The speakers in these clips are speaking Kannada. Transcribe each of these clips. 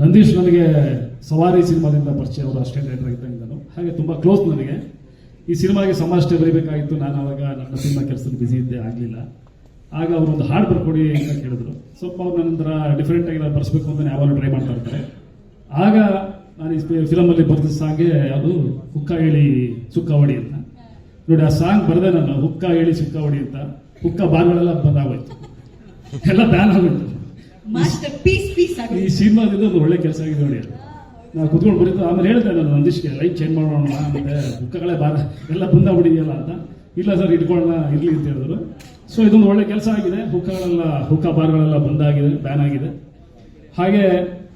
ನಂದೀಶ್ ನನಗೆ ಸವಾರಿ ಸಿನಿಮಾದಿಂದ ಪರಿಚಯ ಅವರು ಅಷ್ಟೇ ಡೈರೆಕ್ಟರ್ ನಾನು. ಹಾಗೆ ತುಂಬ ಕ್ಲೋಸ್ ನನಗೆ. ಈ ಸಿನಿಮಾಗೆ ಸಮಾಜ ಬರೀಬೇಕಾಗಿತ್ತು. ನಾನು ಅವಾಗ ನನ್ನ ಸಿನಿಮಾ ಕೆಲಸದಲ್ಲಿ ಬಿಸಿ ಇದ್ದೆ ಆಗಲಿಲ್ಲ. ಆಗ ಅವರು ಒಂದು ಹಾಡು ಬರ್ಕೊಡಿ ಅಂತ ಕೇಳಿದ್ರು. ಸ್ವಲ್ಪ ಅವ್ರು ನಂತರ ಡಿಫ್ರೆಂಟ್ ಆಗಿ ನಾನು ಬರ್ಸ್ಬೇಕು ಅಂತ ಯಾವಾಗಲೂ ಟ್ರೈ ಮಾಡ್ತಾ ಇರ್ತಾರೆ. ಆಗ ನಾನು ಈ ಫಿಲಮಲ್ಲಿ ಬರೆದ ಸಾಂಗೆ ಅದು ಹುಕ್ಕ ಹೇಳಿ ಸುಕ್ಕ ಅಂತ. ನೋಡಿ, ಆ ಸಾಂಗ್ ಬರೆದೆ ನಾನು ಹುಕ್ಕ ಹೇಳಿ ಸುಕ್ಕ ಹೊಡಿ ಅಂತ. ಹುಕ್ಕ ಬಾರ್ಗಳೆಲ್ಲ ಬಂದಾಗೋಯ್ತು. ಎಲ್ಲ ಬ್ಯಾನ್ ಆಗೋಯ್ತು. ಮಾಸ್ಟರ್ ಪೀಸ್ ಪೀಸ್ ಈ ಸಿನಿಮಾದಿಂದ ಒಂದು ಒಳ್ಳೆ ಕೆಲಸ ಆಗಿದೆ ನೋಡಿ. ನಾವು ಕುತ್ಕೊಂಡು ಬರೀತು ಆಮೇಲೆ ಹೇಳಿದೆ ನಾನು ಒಂದಿಷ್ಟು ಲೈಟ್ ಚೇಂಜ್ ಮಾಡೋಣ ಮತ್ತೆ ಬುಕ್ಕಗಳೇ ಬಾರ ಎಲ್ಲ ಬಂದಾಗ್ಬಿಟ್ಟಿದೆಯಲ್ಲ ಅಂತ. ಇಲ್ಲ ಸರ್ ಇಟ್ಕೊಳ್ಳೋಣ ಇರಲಿ ಅಂತ ಹೇಳಿದ್ರು. ಸೊ ಇದೊಂದು ಒಳ್ಳೆ ಕೆಲಸ ಆಗಿದೆ. ಹುಕ್ಕಗಳೆಲ್ಲ ಹುಕ್ಕ ಬಾರ್ಗಳೆಲ್ಲ ಬಂದಾಗಿದೆ ಬ್ಯಾನ್ ಆಗಿದೆ. ಹಾಗೆ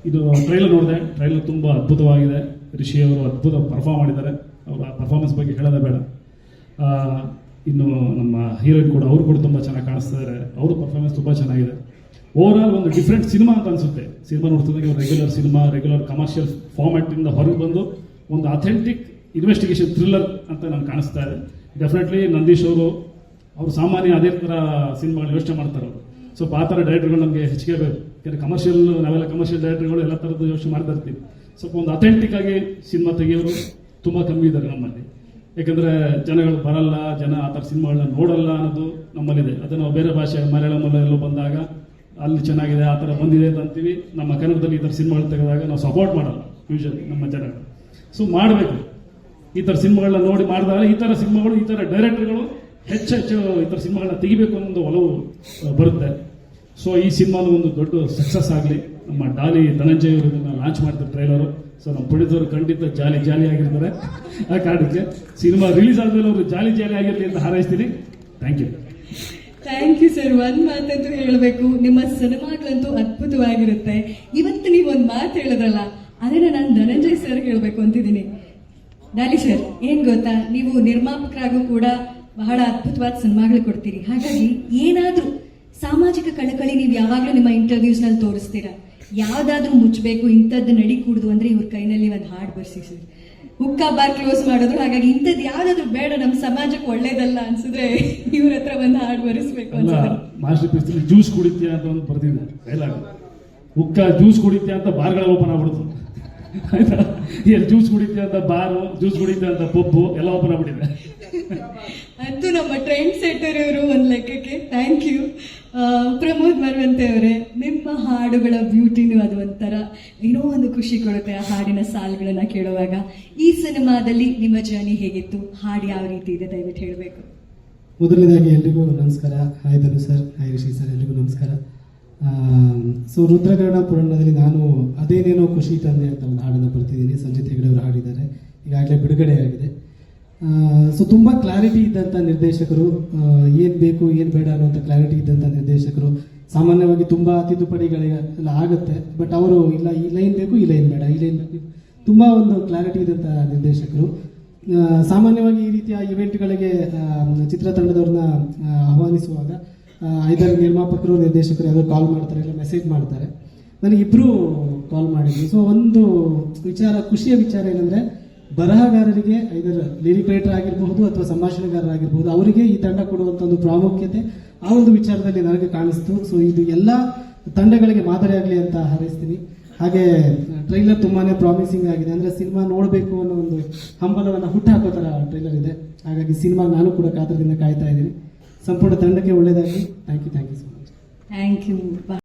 ಇದು ಟ್ರೈಲರ್ ನೋಡಿದೆ. ಟ್ರೈಲರ್ ತುಂಬ ಅದ್ಭುತವಾಗಿದೆ. ರಿಷಿ ಅವರು ಅದ್ಭುತ ಪರ್ಫಾರ್ಮ್ ಮಾಡಿದ್ದಾರೆ. ಅವರ ಪರ್ಫಾರ್ಮೆನ್ಸ್ ಬಗ್ಗೆ ಹೇಳೋದೇ ಬೇಡ. ಆ, ಇನ್ನು ನಮ್ಮ ಹೀರೋಯಿನ್ ಕೂಡ ಅವರು ಕೂಡ ತುಂಬ ಚೆನ್ನಾಗಿ ಕಾಣಿಸ್ತಿದ್ದಾರೆ ಅವರು ಪರ್ಫಾರ್ಮೆನ್ಸ್ ತುಂಬ ಚೆನ್ನಾಗಿದೆ. ಓವರ್ ಒಂದು ಡಿಫ್ರೆಂಟ್ ಸಿನಿಮಾ ಅಂತ ಅನ್ಸುತ್ತೆ. Cinema ನೋಡ್ತಿದ್ದಂಗೆ regular cinema regular commercial format ಇಂದ ಹೊರಗೆ ಬಂದು ಒಂದು ಅಥೆಂಟಿಕ್ ಇನ್ವೆಸ್ಟಿಗೇಷನ್ ಥ್ರಿಲ್ಲರ್ ಅಂತ ನಾನು ಕಾಣಿಸ್ತಾ ಇದೆ. ಡೆಫಿನೆಟ್ಲಿ ನಂದೀಶ್ ಅವರು ಅವರು ಸಾಮಾನ್ಯ ಅದೇ ಥರ ಸಿನಿಮಾಗಳು ಯೋಚನೆ ಮಾಡ್ತಾರೆ ಅವರು ಸೊ ಆ ಥರ ಡೈರೆಕ್ಟರ್ಗಳು ನಮಗೆ ಹೆಚ್ಚಿಗೆ ಬೇಕು. ಯಾಕಂದರೆ ಕಮರ್ಷಿಯಲ್ ನಾವೆಲ್ಲ ಕಮರ್ಷಿಯಲ್ ಡೈರೆಕ್ಟರ್ಗಳು ಎಲ್ಲ ಥರದ್ದು ಯೋಚನೆ ಮಾಡ್ತಾ ಇರ್ತೀವಿ. ಸ್ವಲ್ಪ ಒಂದು ಅಥೆಂಟಿಕ್ ಆಗಿ ಸಿನಿಮಾ ತೆಗಿಯೋರು ತುಂಬ ಕಮ್ಮಿ ಇದ್ದಾರೆ ನಮ್ಮಲ್ಲಿ. ಯಾಕಂದ್ರೆ ಜನಗಳು ಬರಲ್ಲ, ಜನ ಆ ಥರ ಸಿನಿಮಾಗಳನ್ನ ನೋಡಲ್ಲ ಅನ್ನೋದು ನಮ್ಮಲ್ಲಿದೆ. ಅದನ್ನು ನಾವು ಬೇರೆ ಭಾಷೆ ಮಲಯಾಳಂ ಎಲ್ಲೋ ಬಂದಾಗ ಅಲ್ಲಿ ಚೆನ್ನಾಗಿದೆ, ಆ ಥರ ಬಂದಿದೆ ಅಂತ ಅಂತೀವಿ. ನಮ್ಮ ಕನ್ನಡದಲ್ಲಿ ಈ ಥರ ಸಿನಿಮಾಗಳು ತೆಗೆದಾಗ ನಾವು ಸಪೋರ್ಟ್ ಮಾಡಲ್ಲ ಯೂಶಲಿ ನಮ್ಮ ಜನಗಳು ಸೊ ಮಾಡಬೇಕು. ಈ ಥರ ಸಿನಿಮಾಗಳನ್ನ ನೋಡಿ ಮಾಡಿದಾಗ ಈ ಥರ ಸಿನಿಮಾಗಳು, ಈ ಥರ ಡೈರೆಕ್ಟರ್ಗಳು ಹೆಚ್ಚು ಹೆಚ್ಚು ಈ ಥರ ಸಿನಿಮಾಗಳನ್ನ ತೆಗಿಬೇಕು ಅನ್ನೋ ಒಲವು ಬರುತ್ತೆ. ಸೊ ಈ ಸಿನಿಮಾನು ಒಂದು ದೊಡ್ಡ ಸಕ್ಸಸ್ ಆಗಲಿ. ನಮ್ಮ ಡಾಲಿ ಧನಂಜಯ್ ಅವರು ಲಾಂಚ್ ಮಾಡ್ತಾರೆ ಟ್ರೈಲರು ಸೊ ನಮ್ಮ ಪುಡಿದವರು ಖಂಡಿತ ಜಾಲಿ ಜಾಲಿ ಆಗಿರ್ತಾರೆ. ಆ ಕಾರಣಕ್ಕೆ ಸಿನಿಮಾ ರಿಲೀಸ್ ಆದಮೇಲೆ ಅವರು ಜಾಲಿ ಜಾಲಿ ಆಗಿರಲಿ ಅಂತ ಹಾರೈಸ್ತೀನಿ. Thank you thank you sir ಒಂದ್ ಮಾತಂತೂ ಹೇಳಬೇಕು. ನಿಮ್ಮ ಸಿನಿಮಾಗಳಂತೂ ಅದ್ಭುತವಾಗಿರುತ್ತೆ. ಇವತ್ತು ನೀವು ಒಂದ್ ಮಾತು ಹೇಳಿದ್ರಲ್ಲ, ಅದನ್ನ ನಾನು ಧನಂಜಯ್ ಸರ್ ಹೇಳ್ಬೇಕು ಅಂತಿದ್ದೀನಿ. ಡಾಲಿ ಸರ್ ಏನ್ ಗೊತ್ತಾ? ನೀವು ನಿರ್ಮಾಪಕರಾಗೂ ಕೂಡ ಬಹಳ ಅದ್ಭುತವಾದ ಸಿನಿಮಾಗಳು ಕೊಡ್ತೀರಿ. ಹಾಗಾಗಿ ಏನಾದ್ರೂ ಸಾಮಾಜಿಕ ಕಳಕಳಿ ನೀವು ಯಾವಾಗಲೂ ನಿಮ್ಮ ಇಂಟರ್ವ್ಯೂಸ್ನಲ್ಲಿ ತೋರಿಸ್ತೀರಾ? ಯಾವ್ದಾದ್ರೂ ಮುಚ್ಚಬೇಕು ಇಂಥದ್ದು ನಡಿ ಕೂಡುದು ಅಂದ್ರೆ ಇವ್ರ ಕೈನಲ್ಲಿ ಒಂದು ಹಾಡು ಬರ್ಸಿ ಸರ್ ಹುಕ್ಕ ಬಾರ್ ಕ್ಲೋಸ್ ಮಾಡಿದ್ರು. ಹಾಗಾಗಿ ಇಂಥದ್ದು ಯಾವ್ದಾದ್ರು ಬೇಡ ನಮ್ಮ ಸಮಾಜಕ್ಕೆ ಒಳ್ಳೇದಲ್ಲ ಅನ್ಸಿದ್ರೆ ಇವ್ರ ಹತ್ರ ಬಂದು ಹಾಡು ಬರೆಸ್ಬೇಕು ಅಲ್ಲ ಮಾಸ್ಟರ್ ಜ್ಯೂಸ್ ಕುಡಿತೀಯ ಅಂತ ಒಂದು ಡೈಲಾಗ್. ಉಕ್ಕ ಜ್ಯೂಸ್ ಕುಡಿತೀಯ ಅಂತ ಬಾರ್ಗಳ ಓಪನ್ ಆಗ್ಬಿಡ್ತು. ಆಯ್ತಾ? ಎಲ್ಲಿ ಜ್ಯೂಸ್ ಕುಡಿತೀಯ ಅಂತ ಬಾರು ಜ್ಯೂಸ್ ಕುಡಿತೀಯ ಅಂತ ಪಬ್ಬು ಎಲ್ಲ ಓಪನ್ ಆಗ್ಬಿಟ್ಟಿದೆ. ಅಂತೂ ನಮ್ಮ ಟ್ರೆಂಡ್ ಸೆಟ್ಟರ್ ಇವರು ಒಂದು ಲೆಕ್ಕಕ್ಕೆ. ಥ್ಯಾಂಕ್ ಯು ಪ್ರಮೋದ್ ಮರವಂತೆ ಅವರೇ. ಹಾಡುಗಳ ಬ್ಯೂಟಿನೂ ಅದು ಒಂಥರ ಏನೋ ಒಂದು ಖುಷಿ ಕೊಡುತ್ತೆ ಆ ಹಾಡಿನ ಸಾಲುಗಳನ್ನ ಕೇಳುವಾಗ. ಈ ಸಿನಿಮಾದಲ್ಲಿ ನಿಮ್ಮ ಜರ್ನಿ ಹೇಗಿತ್ತು? ಹಾಡು ಯಾವ ರೀತಿ ಇದೆ ದಯವಿಟ್ಟು ಹೇಳಬೇಕು. ಮೊದಲನೇದಾಗಿ ಎಲ್ರಿಗೂ ನಮಸ್ಕಾರ. Hi Dhanu sir. Hi Rishi sir. ಎಲ್ರಿಗೂ ನಮಸ್ಕಾರ. ಸೊ ರುದ್ರಗರಣ ಪುರಾಣದಲ್ಲಿ ನಾನು ಅದೇನೇನೋ ಖುಷಿ ತಂದೆ ಅಂತ ಒಂದು ಹಾಡನ್ನು ಬರ್ತಿದ್ದೀನಿ. ಸಂಜಿತ್ ಹೆಗಡೆ ಅವರು ಹಾಡಿದ್ದಾರೆ. ಈಗಾಗಲೇ ಬಿಡುಗಡೆಯಾಗಿದೆ. ಸೊ ತುಂಬ ಕ್ಲಾರಿಟಿ ಇದ್ದಂಥ ನಿರ್ದೇಶಕರು ಏನು ಬೇಕು, ಏನು ಬೇಡ ಅನ್ನೋಂಥ ಕ್ಲಾರಿಟಿ ಇದ್ದಂಥ ನಿರ್ದೇಶಕರು ಸಾಮಾನ್ಯವಾಗಿ ತುಂಬ ತಿದ್ದುಪಡಿಗಳಿಗೆಲ್ಲ ಆಗುತ್ತೆ. ಬಟ್ ಅವರು, ಇಲ್ಲ, ಈ ಲೈನ್ ಬೇಕು, ಈ ಲೈನ್ ಬೇಡ, ಈ ಲೈನ್ ಬೇಕು. ತುಂಬ ಒಂದು ಕ್ಲಾರಿಟಿ ಇದ್ದಂಥ ನಿರ್ದೇಶಕರು. ಸಾಮಾನ್ಯವಾಗಿ ಈ ರೀತಿಯ ಇವೆಂಟ್ಗಳಿಗೆ ಗಳಿಗೆ ಚಿತ್ರತಂಡದವ್ರನ್ನ ಆಹ್ವಾನಿಸುವಾಗ ಐದಾರು ನಿರ್ಮಾಪಕರು, ನಿರ್ದೇಶಕರು ಯಾರು ಕಾಲ್ ಮಾಡ್ತಾರೆ, ಇಲ್ಲ ಮೆಸೇಜ್ ಮಾಡ್ತಾರೆ. ನನಗೆ ಇಬ್ಬರು ಕಾಲ್ ಮಾಡಿದ್ವಿ. ಸೊ ಒಂದು ವಿಚಾರ, ಖುಷಿಯ ವಿಚಾರ ಏನಂದ್ರೆ ಬರಹಗಾರರಿಗೆ ಐದರ ಲಿರಿಕ್ ರೈಟರ್ ಆಗಿರಬಹುದು ಅಥವಾ ಸಂಭಾಷಣೆಗಾರರಾಗಿರ್ಬೋದು ಅವರಿಗೆ ಈ ತಂಡ ಕೊಡುವಂಥ ಒಂದು ಪ್ರಾಮುಖ್ಯತೆ ಆ ಒಂದು ವಿಚಾರದಲ್ಲಿ ನನಗೆ ಕಾಣಿಸ್ತು. ಸೊ ಇದು ಎಲ್ಲ ತಂಡಗಳಿಗೆ ಮಾದರಿಯಾಗಲಿ ಅಂತ ಹಾರೈಸ್ತೀನಿ. ಹಾಗೆ, ಟ್ರೈಲರ್ ತುಂಬಾನೇ ಪ್ರಾಮಿಸಿಂಗ್ ಆಗಿದೆ. ಅಂದ್ರೆ ಸಿನಿಮಾ ನೋಡಬೇಕು ಅನ್ನೋ ಒಂದು ಹಂಬಲವನ್ನು ಹುಟ್ಟಾಕೋ ತರ ಟ್ರೈಲರ್ ಇದೆ. ಹಾಗಾಗಿ ಸಿನಿಮಾ ನಾನು ಕೂಡ ಕಾತರದಿಂದ ಕಾಯ್ತಾ ಇದ್ದೀನಿ. ಸಂಪೂರ್ಣ ತಂಡಕ್ಕೆ ಒಳ್ಳೇದಾಗಿ thank you thank you so much thank you